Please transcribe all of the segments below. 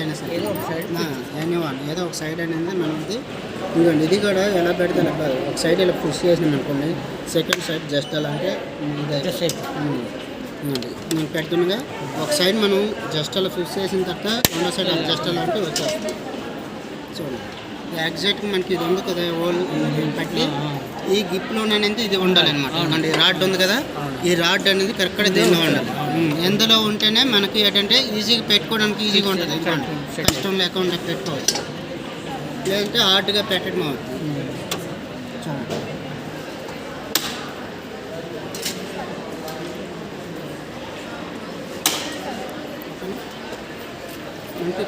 ఏదైనా సరే. ఏదో ఒక సైడ్ ఎనీ వన్ ఏదో ఒక సైడ్ అనేది మనది. ఇదిగోండి ఇది కూడా ఎలా పెడితే అలా కాదు ఒక సైడ్ ఇలా పుష్ చేసినాం అనుకోండి సెకండ్ సైడ్ జస్ట్ అలా అంటే. నేను పెడుతుండగా ఒక సైడ్ మనం జస్ట్ అలా ఫిక్స్ చేసిన తర్వాత రెండో సైడ్ అలా జస్ట్ అలా అంటే వచ్చేస్తుంది. చూడండి ఎగ్జాక్ట్గా మనకి ఇది ఉంది కదా ఓల్ పట్టి ఈ గిప్లోనేది ఇది ఉండాలన్నమాట. అంటే రాడ్ ఉంది కదా ఈ రాడ్ అనేది కరెక్ట్ దీనిలో ఉండాలి. ఎందులో ఉంటేనే మనకి ఏంటంటే ఈజీగా పెట్టుకోవడానికి ఈజీగా ఉంటుంది. కష్టం లేకుండా పెట్టుకోవచ్చు. లేదంటే హార్డ్గా పెట్టడం అవుతుంది.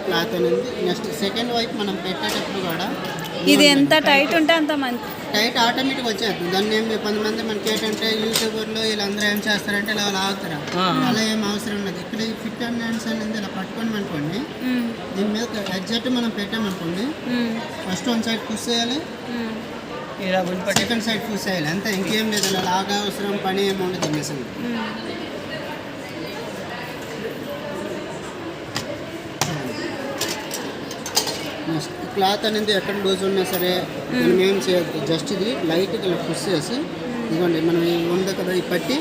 క్లాత్ అనేది. నెక్స్ట్ సెకండ్ వైపు మనం పెట్టేటప్పుడు కూడా ఇది ఎంత టైట్ ఉంటే అంత మంచి టైట్ ఆటోమేటిక్ వచ్చేస్తుంది. దాన్ని ఏం కొంతమంది మనకి ఏంటంటే యూట్యూబర్లు వీళ్ళందరూ ఏం చేస్తారంటే ఇలా లాగుతారు. అలా ఏం అవసరం ఉండదు ఇక్కడ ఈ ఫిట్ అండ్ హ్యాండ్స్ అనేది ఇలా పట్టుకొని అనుకోండి. దీని మీద ఎగ్జాక్ట్ మనం పెట్టామనుకోండి. ఫస్ట్ వన్ సైడ్ పుష్ చేయాలి. సెకండ్ సైడ్ పుష్ చేయాలి. అంతే. ఇంకేం లేదు. ఇలా లాగా అవసరం పని ఏమి ఉండదు మిషన్ మ్మ్. నెక్స్ట్ క్లాత్ అనేది ఎక్కడ లూజ్ ఉన్నా సరే మనం ఏం చేయొద్దు. జస్ట్ ఇది లైట్గా ఇలా పుష్ చేసి ఇదిగోండి మనం ఉంది కదా ఈ పట్టి.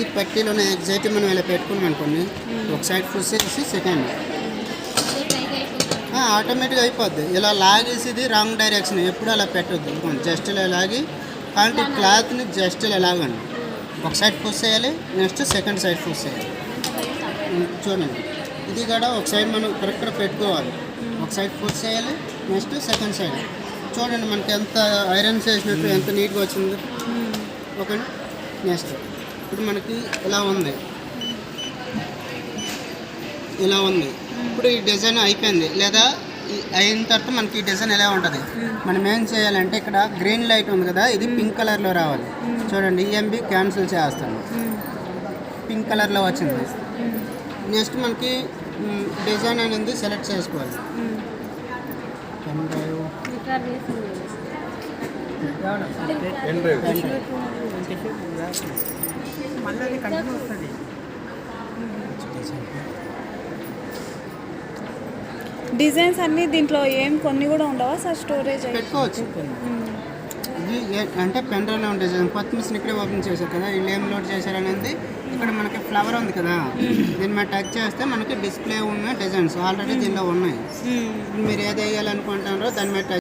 ఈ పట్టీలోనే ఎగ్జాక్ట్ మనం ఇలా పెట్టుకున్నాం అనుకోండి ఒక సైడ్ పుష్ చేసి సెకండ్ ఆటోమేటిక్గా అయిపోద్ది. ఇలా లాగేసి ఇది రాంగ్ డైరెక్షన్ ఎప్పుడు అలా పెట్టొద్దు. ఇదిగోండి జస్ట్ ఇలా లాగి కాబట్టి క్లాత్ని జస్ట్ ఇలా లాగండి. ఒక సైడ్ పుష్ చేయాలి నెక్స్ట్ సెకండ్ సైడ్ పుష్ చేయాలి. చూడండి. ఇది కూడా ఒక సైడ్ మనం కరెక్ట్గా పెట్టుకోవాలి. ఒక సైడ్ పుష్ చేయాలి నెక్స్ట్ సెకండ్ సైడ్ చూడండి మనకి ఎంత ఐరన్ చేసినట్టు ఎంత నీట్గా వచ్చింది. ఓకే నెక్స్ట్ ఇప్పుడు మనకి ఇలా ఉంది. ఇలా ఉంది. ఇప్పుడు ఈ డిజైన్ అయిపోయింది. లేదా అయిన తర్వాత మనకి ఈ డిజైన్ ఎలా ఉంటుంది? మనం ఏం చేయాలంటే ఇక్కడ గ్రీన్ లైట్ ఉంది కదా ఇది పింక్ కలర్లో రావాలి. చూడండి ఈఎంబి క్యాన్సిల్ చేస్తాను. పింక్ కలర్లో వచ్చింది. నెక్స్ట్ మనకి మ్, డిజైన్ అనేది సెలెక్ట్ చేసుకోవాలి. మళ్ళీ కంటిన్యూ వస్తుంది. డిజైన్స్ అన్నీ దీంట్లో ఏం కొన్ని కూడా ఉండవా? సార్ స్టోరేజ్ పెట్టుకోవచ్చు. ఇది అంటే పెన్ డ్రైవ్లో డిజైన్ కొత్త మిషన్ ఇక్కడే ఓపెన్ చేశారు కదా వీళ్ళు ఏం లోడ్ చేశారు అనేది ఇక్కడ మనకి ఫ్లవర్ ఉంది కదా. దీన్ని మనం టచ్ చేస్తే మనకి డిస్ప్లే ఉన్న డిజైన్స్ ఆల్రెడీ దీనిలో ఉన్నాయి. మీరు ఏది వేయాలనుకుంటున్నారో దాని మీద టచ్